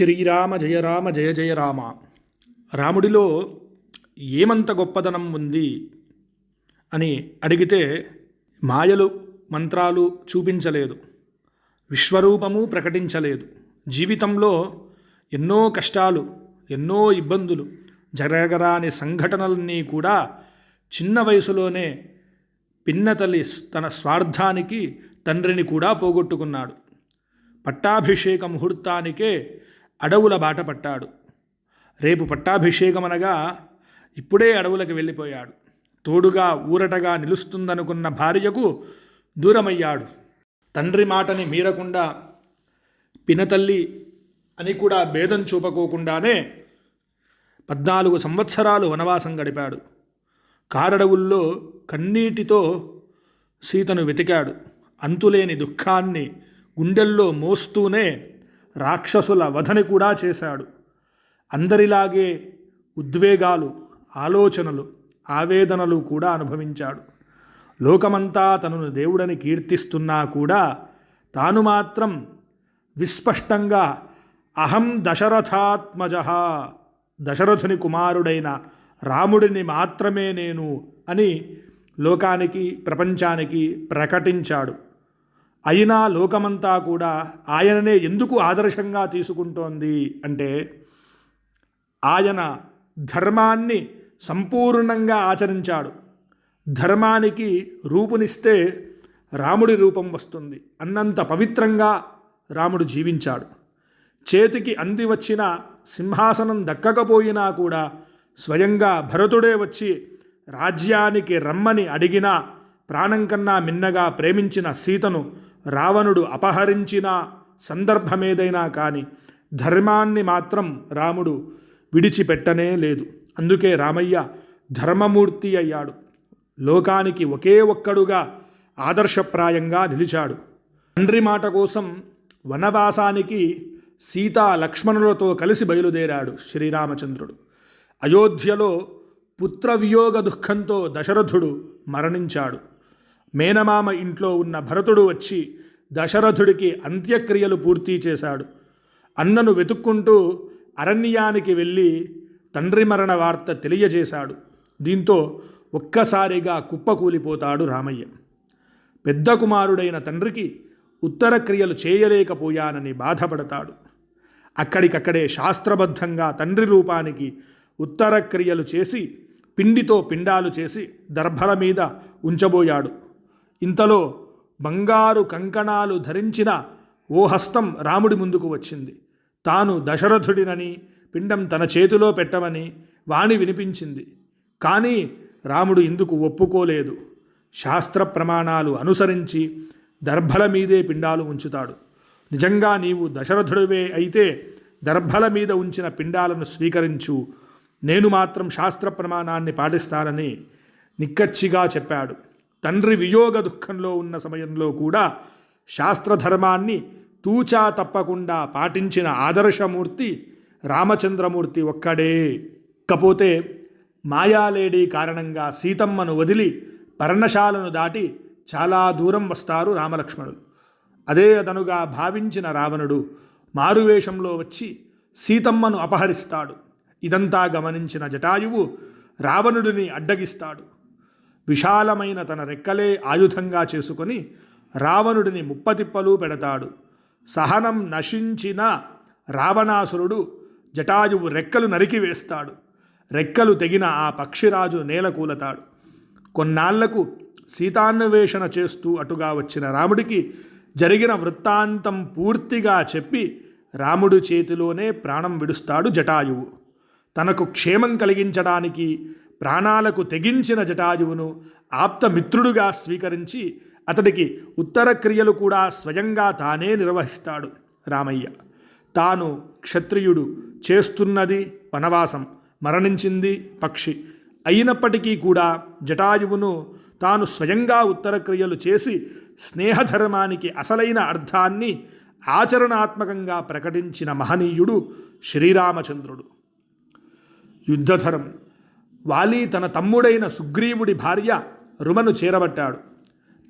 శ్రీరామ జయ రామ జయ జయ రామ. రాముడిలో ఏమంత గొప్పదనం ఉంది అని అడిగితే మాయలు మంత్రాలు చూపించలేదు విశ్వరూపము ప్రకటించలేదు. జీవితంలో ఎన్నో కష్టాలు ఎన్నో ఇబ్బందులు జరగరాని సంఘటనలన్నీ కూడా చిన్న వయసులోనే పిన్నతల్లి తన స్వార్థానికి తండ్రిని కూడా పోగొట్టుకున్నాడు. పట్టాభిషేక ముహూర్తానికే అడవుల బాట పట్టాడు. రేపు పట్టాభిషేకం అనగా ఇప్పుడే అడవులకు వెళ్ళిపోయాడు. తోడుగా ఊరటగా నిలుస్తుందనుకున్న భార్యకు దూరమయ్యాడు. తండ్రి మాటని మీరకుండా పినతల్లి అని కూడా భేదం చూపకోకుండానే పద్నాలుగు సంవత్సరాలు వనవాసం గడిపాడు. కారడవుల్లో కన్నీటితో సీతను వెతికాడు. అంతులేని దుఃఖాన్ని గుండెల్లో మోస్తూనే రాక్షసుల వధని కూడా చేశాడు. అందరిలాగే ఉద్వేగాలు ఆలోచనలు ఆవేదనలు కూడా అనుభవించాడు. లోకమంతా తనను దేవుడని కీర్తిస్తున్నా కూడా తాను మాత్రం విస్పష్టంగా అహం దశరథాత్మజ దశరథుని కుమారుడైన రాముడిని మాత్రమే నేను అని లోకానికి ప్రపంచానికి ప్రకటించాడు. అయినా లోకమంతా కూడా ఆయననే ఎందుకు ఆదర్శంగా తీసుకుంటోంది అంటే ఆయన ధర్మాన్ని సంపూర్ణంగా ఆచరించాడు. ధర్మానికి రూపునిస్తే రాముడి రూపం వస్తుంది. అన్నంత పవిత్రంగా రాముడు జీవించాడు. చేతికి అంది వచ్చిన సింహాసనం దక్కకపోయినా కూడా స్వయంగా భరతుడే వచ్చి రాజ్యానికి రమ్మని అడిగినా ప్రాణం కన్నా మిన్నగా ప్రేమించిన సీతను రావణుడు అపహరించిన సందర్భమేదైనా కానీ ధర్మాన్ని మాత్రం రాముడు విడిచిపెట్టనే లేదు. అందుకే రామయ్య ధర్మమూర్తి అయ్యాడు. లోకానికి ఒకే ఒక్కడుగా ఆదర్శప్రాయంగా నిలిచాడు. తండ్రి మాట కోసం వనవాసానికి సీతా లక్ష్మణులతో కలిసి బయలుదేరాడు శ్రీరామచంద్రుడు. అయోధ్యలో పుత్రవియోగ దుఃఖంతో దశరథుడు మరణించాడు. మేనమామ ఇంట్లో ఉన్న భరతుడు వచ్చి దశరథుడికి అంత్యక్రియలు పూర్తి చేశాడు. అన్నను వెతుక్కుంటూ అరణ్యానికి వెళ్ళి తండ్రి మరణ వార్త తెలియజేశాడు. దీంతో ఒక్కసారిగా కుప్పకూలిపోతాడు రామయ్య. పెద్ద కుమారుడైన తండ్రికి ఉత్తర క్రియలు చేయలేకపోయానని బాధపడతాడు. అక్కడికక్కడే శాస్త్రబద్ధంగా తండ్రి రూపానికి ఉత్తర క్రియలు చేసి పిండితో పిండాలు చేసి దర్భల మీద ఉంచబోయాడు. ఇంతలో బంగారు కంకణాలు ధరించిన ఓ హస్తం రాముడి ముందుకు వచ్చింది. తాను దశరథుడినని పిండం తన చేతిలో పెట్టమని వాణి వినిపించింది. కానీ రాముడు ఇందుకు ఒప్పుకోలేదు. శాస్త్ర ప్రమాణాలు అనుసరించి దర్భల మీదే పిండాలు ఉంచుతాడు. నిజంగా నీవు దశరథుడివే అయితే దర్భల మీద ఉంచిన పిండాలను స్వీకరించు. నేను మాత్రం శాస్త్ర ప్రమాణాన్ని పాటిస్తానని నిక్కచ్చిగా చెప్పాడు. తండ్రి వియోగ దుఃఖంలో ఉన్న సమయంలో కూడా శాస్త్రధర్మాన్ని తూచా తప్పకుండా పాటించిన ఆదర్శమూర్తి రామచంద్రమూర్తి ఒక్కడే. కాకపోతే మాయాలేడి కారణంగా సీతమ్మను వదిలి పర్ణశాలను దాటి చాలా దూరం వస్తారు రామలక్ష్మణులు. అదే అతనుగా భావించిన రావణుడు మారువేషంలో వచ్చి సీతమ్మను అపహరిస్తాడు. ఇదంతా గమనించిన జటాయువు రావణుడిని అడ్డగిస్తాడు. విశాలమైన తన రెక్కలే ఆయుధంగా చేసుకొని రావణుడిని ముప్పతిప్పలు పెడతాడు. సహనం నశించిన రావణాసురుడు జటాయువు రెక్కలు నరికివేస్తాడు రెక్కలు తెగిన ఆ పక్షిరాజు నేలకూలతాడు కొన్నాళ్ళకు సీతాన్వేషణ చేస్తూ అటుగా వచ్చిన రాముడికి జరిగిన వృత్తాంతం పూర్తిగా చెప్పి రాముడి చేతిలోనే ప్రాణం విడుస్తాడు జటాయువు. తనకు క్షేమం కలిగించడానికి ప్రాణాలకు తెగించిన జటాయువును ఆప్తమిత్రుడుగా స్వీకరించి అతడికి ఉత్తర క్రియలు కూడా స్వయంగా తానే నిర్వహిస్తాడు రామయ్య. తాను క్షత్రియుడు చేస్తున్నది వనవాసం మరణించింది పక్షి. అయినప్పటికీ కూడా జటాయువును తాను స్వయంగా ఉత్తర క్రియలు చేసి స్నేహధర్మానికి అసలైన అర్థాన్ని ఆచరణాత్మకంగా ప్రకటించిన మహనీయుడు శ్రీరామచంద్రుడు. యుద్ధధరం వాలి తన తమ్ముడైన సుగ్రీవుడి భార్య రుమను చేరబట్టాడు.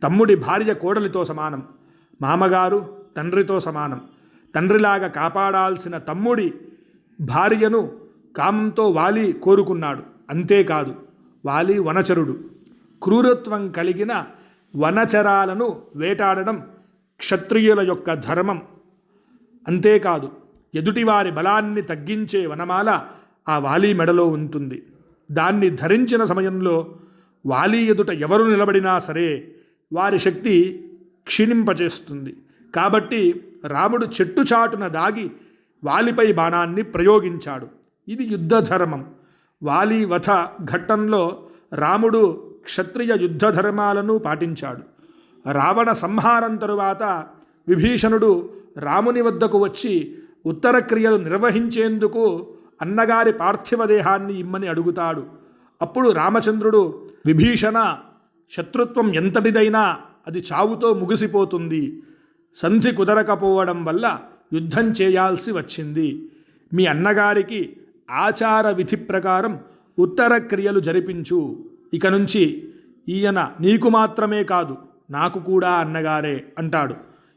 తమ్ముడి భార్య కోడలితో సమానం. మామగారు తండ్రితో సమానం. తండ్రిలాగా కాపాడాల్సిన తమ్ముడి భార్యను కామంతో వాలి కోరుకున్నాడు. అంతేకాదు వాలి వనచరుడు. క్రూరత్వం కలిగిన వనచరాలను వేటాడడం క్షత్రియుల యొక్క ధర్మం. అంతేకాదు ఎదుటివారి బలాన్ని తగ్గించే వనమాల ఆ వాలి మెడలో ఉంటుంది. దాన్ని ధరించిన సమయంలో వాలి ఎదుట ఎవరు నిలబడినా సరే వారి శక్తి క్షీణింపచేస్తుంది. కాబట్టి రాముడు చెట్టు చాటున దాగి వాలిపై బాణాన్ని ప్రయోగించాడు. ఇది యుద్ధధర్మం వాలి వధ ఘట్టంలో రాముడు క్షత్రియ యుద్ధ ధర్మాలను పాటించాడు. రావణ సంహారం తరువాత విభీషణుడు రాముని వద్దకు వచ్చి ఉత్తర క్రియలు నిర్వహించేందుకు అన్నగారి పార్థివ దేహాన్ని ఇమ్మని అడుగుతాడు. అప్పుడు రామచంద్రుడు విభీషణ శత్రుత్వం ఎంతటిదైనా అది చావుతో ముగిసిపోతుంది. సంధి కుదరకపోవడం వల్ల యుద్ధం చేయాల్సి వచ్చింది. మీ అన్నగారికి ఆచార విధి ప్రకారం ఉత్తర క్రియలు జరిపించు. ఇక నుంచి ఈయన నీకు మాత్రమే కాదు నాకు కూడా అన్నగారే అంటాడు.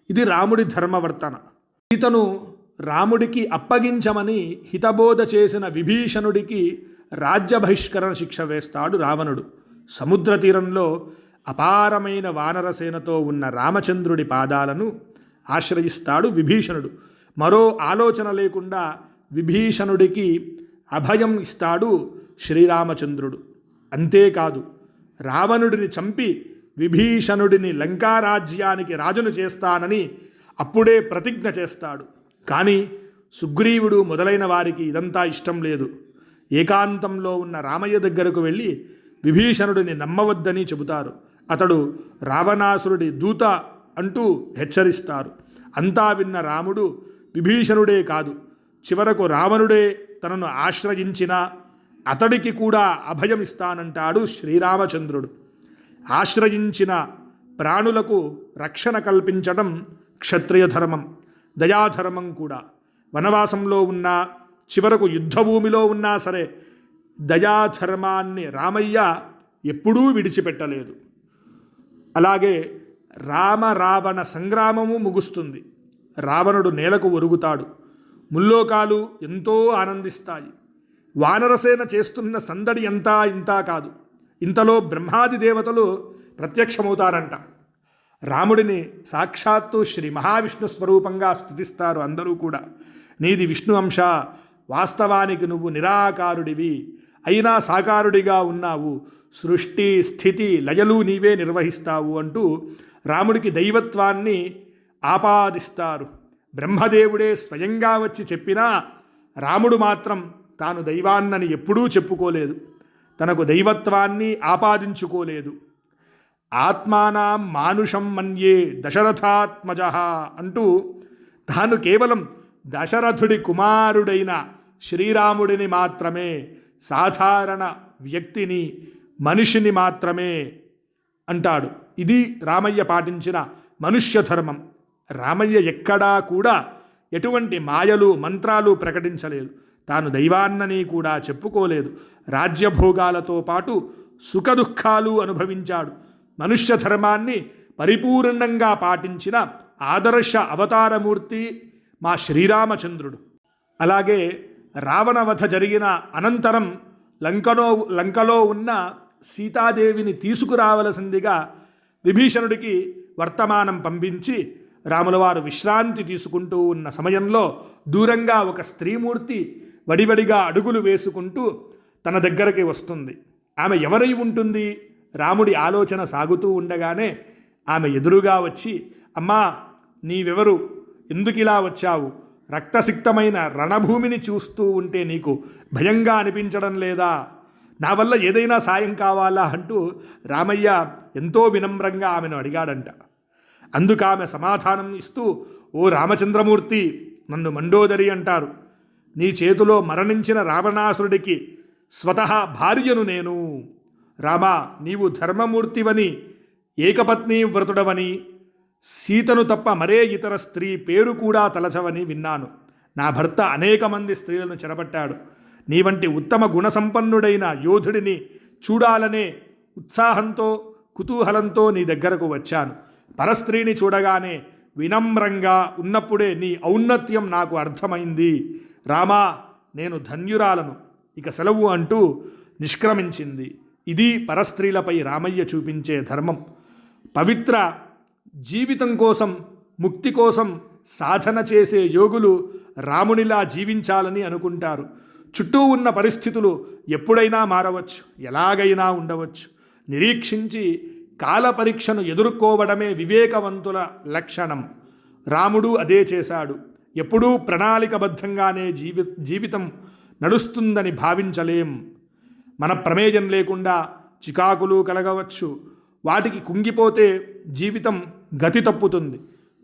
ఇది రాముడి ధర్మవర్తన. ఇతను రాముడికి అప్పగించమని హితబోధ చేసిన విభీషణుడికి రాజ్య బహిష్కరణ శిక్ష వేస్తాడు రావణుడు. సముద్ర తీరంలో అపారమైన వానరసేనతో ఉన్న రామచంద్రుడి పాదాలను ఆశ్రయిస్తాడు విభీషణుడు. మరో ఆలోచన లేకుండా విభీషణుడికి అభయం ఇస్తాడు శ్రీరామచంద్రుడు. అంతేకాదు రావణుడిని చంపి విభీషణుడిని లంకారాజ్యానికి రాజును చేస్తానని అప్పుడే ప్రతిజ్ఞ చేస్తాడు. కానీ సుగ్రీవుడు మొదలైన వారికి ఇదంతా ఇష్టం లేదు. ఏకాంతంలో ఉన్న రామయ్య దగ్గరకు వెళ్ళి విభీషణుడిని నమ్మవద్దని చెబుతారు. అతడు రావణాసురుడి దూత అంటూ హెచ్చరిస్తారు. అంతా విన్న రాముడు విభీషణుడే కాదు. చివరకు రావణుడే తనను ఆశ్రయించిన అతడికి కూడా అభయమిస్తానంటాడు శ్రీరామచంద్రుడు. ఆశ్రయించిన ప్రాణులకు రక్షణ కల్పించడం క్షత్రియ ధర్మం. దయాధర్మం కూడా. వనవాసంలో ఉన్నా చివరకు యుద్ధభూమిలో ఉన్నా సరే దయాధర్మాన్ని రామయ్య ఎప్పుడూ విడిచిపెట్టలేదు. అలాగే రామ రావణ సంగ్రామము ముగుస్తుంది. రావణుడు నేలకు ఒరుగుతాడు. ముల్లోకాలు ఎంతో ఆనందిస్తాయి. వానరసేన చేస్తున్న సందడి ఎంతా ఇంతా కాదు. ఇంతలో బ్రహ్మాది దేవతలు ప్రత్యక్షమవుతారంట. రాముడిని సాక్షాత్తు శ్రీ మహావిష్ణు స్వరూపంగా స్థుతిస్తారు అందరూ కూడా. నీది విష్ణు అంశ. వాస్తవానికి నువ్వు నిరాకారుడివి. అయినా సాకారుడిగా ఉన్నావు. సృష్టి స్థితి లయలు నీవే నిర్వహిస్తావు అంటూ రాముడికి దైవత్వాన్ని ఆపాదిస్తారు. బ్రహ్మదేవుడే స్వయంగా వచ్చి చెప్పినా రాముడు మాత్రం తాను దైవాన్నని ఎప్పుడూ చెప్పుకోలేదు. తనకు దైవత్వాన్ని ఆపాదించుకోలేదు. ఆత్మానాం మానుషం మన్యే దశరథాత్మజ అంటూ తాను కేవలం దశరథుడి కుమారుడైన శ్రీరాముడిని మాత్రమే సాధారణ వ్యక్తిని మనిషిని మాత్రమే అంటాడు. ఇది రామయ్య పాటించిన మనుష్య ధర్మం. రామయ్య ఎక్కడా కూడా ఎటువంటి మాయలు మంత్రాలు ప్రకటించలేదు. తాను దైవాన్నని కూడా చెప్పుకోలేదు. రాజ్యభోగాలతో పాటు సుఖదుఖాలు అనుభవించాడు. మనుష్య ధర్మాన్ని పరిపూర్ణంగా పాటించిన ఆదర్శ అవతారమూర్తి మా శ్రీరామచంద్రుడు. అలాగే రావణవధ జరిగిన అనంతరం లంకలో లంకలో ఉన్న సీతాదేవిని తీసుకురావలసిందిగా విభీషణుడికి వర్తమానం పంపించి రాములవారు విశ్రాంతి తీసుకుంటూ ఉన్న సమయంలో దూరంగా ఒక స్త్రీమూర్తి వడివడిగా అడుగులు వేసుకుంటూ తన దగ్గరికి వస్తుంది. ఆమె ఎవరై ఉంటుంది? రాముడి ఆలోచన సాగుతూ ఉండగానే ఆమె ఎదురుగా వచ్చి అమ్మా నీవెవరు? ఎందుకిలా ఇలా వచ్చావు? రక్తసిక్తమైన రణభూమిని చూస్తూ ఉంటే నీకు భయంగా అనిపించడం లేదా? నా వల్ల ఏదైనా సాయం కావాలా? అంటూ రామయ్య ఎంతో వినమ్రంగా ఆమెను అడిగాడంట. అందుకు ఆమె సమాధానం ఇస్తూ ఓ రామచంద్రమూర్తి నన్ను మండోదరి అంటారు. నీ చేతిలో మరణించిన రావణాసురుడికి స్వతహా భార్యను నేను. రామా నీవు ధర్మమూర్తివని ఏకపత్ని వ్రతుడవని సీతను తప్ప మరే ఇతర స్త్రీ పేరు కూడా తలచవని విన్నాను. నా భర్త అనేక మంది స్త్రీలను చెరబట్టాడు నీ వంటి ఉత్తమ గుణసంపన్నుడైన యోధుడిని చూడాలనే ఉత్సాహంతో కుతూహలంతో నీ దగ్గరకు వచ్చాను. పరస్త్రీని చూడగానే వినమ్రంగా ఉన్నప్పుడే నీ ఔన్నత్యం నాకు అర్థమైంది. రామా నేను ధన్యురాలను. ఇక సెలవు అంటూ నిష్క్రమించింది. ఇది పరస్త్రీలపై రామయ్య చూపించే ధర్మం. పవిత్ర జీవితం కోసం ముక్తి కోసం సాధన చేసే యోగులు రామునిలా జీవించాలని అనుకుంటారు. చుట్టూ ఉన్న పరిస్థితులు ఎప్పుడైనా మారవచ్చు ఎలాగైనా ఉండవచ్చు. నిరీక్షించి కాల పరీక్షను ఎదుర్కోవడమే వివేకవంతుల లక్షణం. రాముడు అదే చేశాడు. ఎప్పుడూ ప్రణాళికబద్ధంగానే జీవి జీవితం నడుస్తుందని భావించలేం. మన ప్రమేయం లేకుండా చికాకులు కలగవచ్చు. వాటికి కుంగిపోతే జీవితం గతి తప్పుతుంది.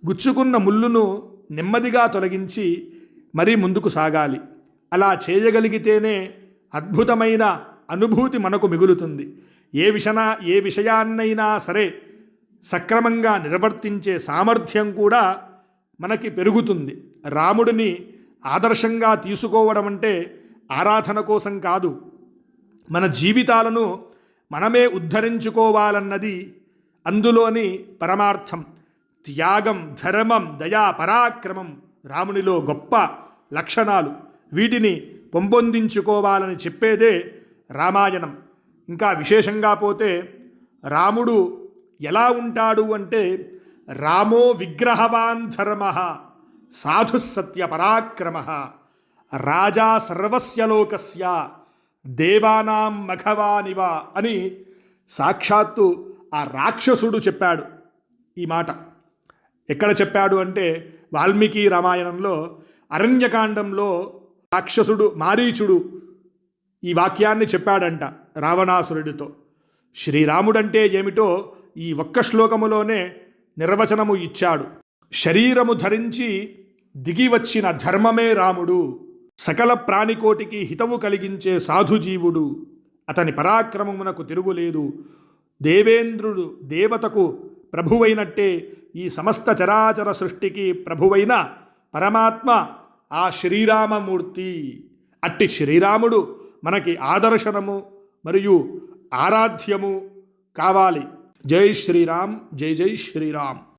గుచ్చుకున్న ముళ్ళును నెమ్మదిగా తొలగించి మరీ ముందుకు సాగాలి. అలా చేయగలిగితేనే అద్భుతమైన అనుభూతి మనకు మిగులుతుంది. ఏ విషనా ఏ విషయాన్నైనా సరే సక్రమంగా నిర్వర్తించే సామర్థ్యం కూడా మనకి పెరుగుతుంది. రాముడిని ఆదర్శంగా తీసుకోవడం అంటే ఆరాధన కోసం కాదు మన జీవితాలను మనమే ఉద్ధరించుకోవాలన్నది అందులోని పరమార్థం. త్యాగం ధర్మం దయా పరాక్రమం రామునిలో గొప్ప లక్షణాలు. వీటిని పెంపొందించుకోవాలని చెప్పేదే రామాయణం. ఇంకా విశేషంగా పోతే రాముడు ఎలా ఉంటాడు అంటే రామో విగ్రహవాన్ ధర్మ సాధుసత్య పరాక్రమ రాజా సర్వస్య లోకస్య దేవానాం మఘవానివ అని సాక్షాత్తు ఆ రాక్షసుడు చెప్పాడు ఈ మాట. ఎక్కడ చెప్పాడు అంటే వాల్మీకి రామాయణంలో అరణ్యకాండంలో రాక్షసుడు మారీచుడు ఈ వాక్యాన్ని చెప్పాడంట రావణాసురుడితో. శ్రీరాముడంటే ఏమిటో ఈ ఒక్క శ్లోకములోనే నిర్వచనము ఇచ్చాడు. శరీరము ధరించి దిగి వచ్చిన ధర్మమే రాముడు. సకల ప్రాణికోటికి హితవు కలిగించే సాధుజీవుడు అతని పరాక్రమమునకు తిరుగులేదు. దేవేంద్రుడు దేవతకు ప్రభువైనట్టే ఈ సమస్త చరాచర సృష్టికి ప్రభువైన పరమాత్మ ఆ శ్రీరామమూర్తి. అట్టి శ్రీరాముడు మనకి ఆదర్శనము మరియు ఆరాధ్యము కావాలి. జై శ్రీరామ్ జై జై శ్రీరామ్.